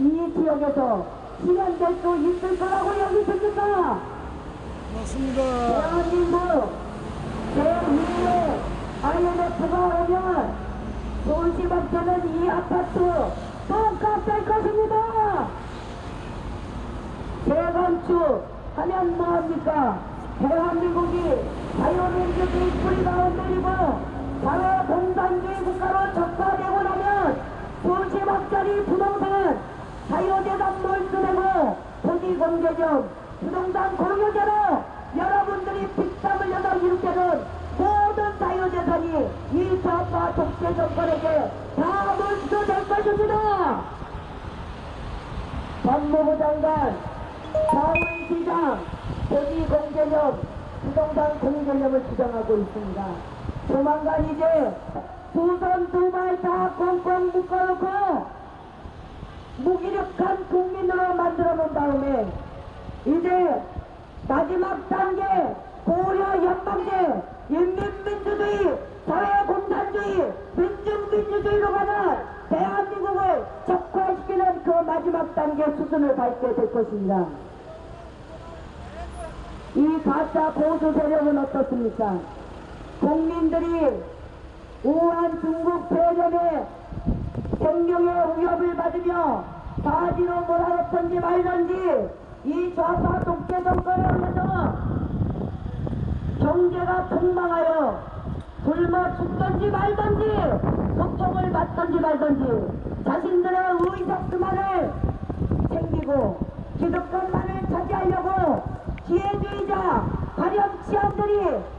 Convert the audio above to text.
이 지역에서 실현될 수 있을 거라고 여기십니까? 맞습니다. 대한민국 제2의 IMF가 오면 도시밖에는 이 아파트 똑같을 것입니다. 재건축 하면 뭐합니까? 대한민국이 자유민주주의 뿌리가 흔들리고 사회공산주의 국가로 적화되고 나면 수십억짜리 부동산 자유재산 몰수되고 토지 공개점 부동산 공유제로 여러분들이 빚담 흘려서 이룩되는 모든 자유재산이 이 좌파 독재 정권에게 다 몰수될 것입니다. 법무부 장관, 서울시장, 토지공개념, 부동산 공개념을 주장하고 있습니다. 조만간 이제 두 손 두 발 다 꽁꽁 묶어놓고 무기력한 국민으로 만들어 놓은 다음에 이제 마지막 단계 고려 연방제 인민민주주의 사회공산주의 민중민주주의로 가는 대한민국을 적화시키는 그 마지막 단계 수순을 밟게 될 것입니다. 이 가짜 보수 세력은 어떻습니까? 국민들이 우한 중국 배념에 생명의 위협을 받으며 바지로 몰아넣던지 말던지 이 좌파 독재 정권에 의해서 경제가 폭망하여 굶어 죽던지 말던지 고통을 받던지 말던지 자신들의 의석수만을 챙기고 기득권만을 차지하려고 기회주의자 가령 치안들이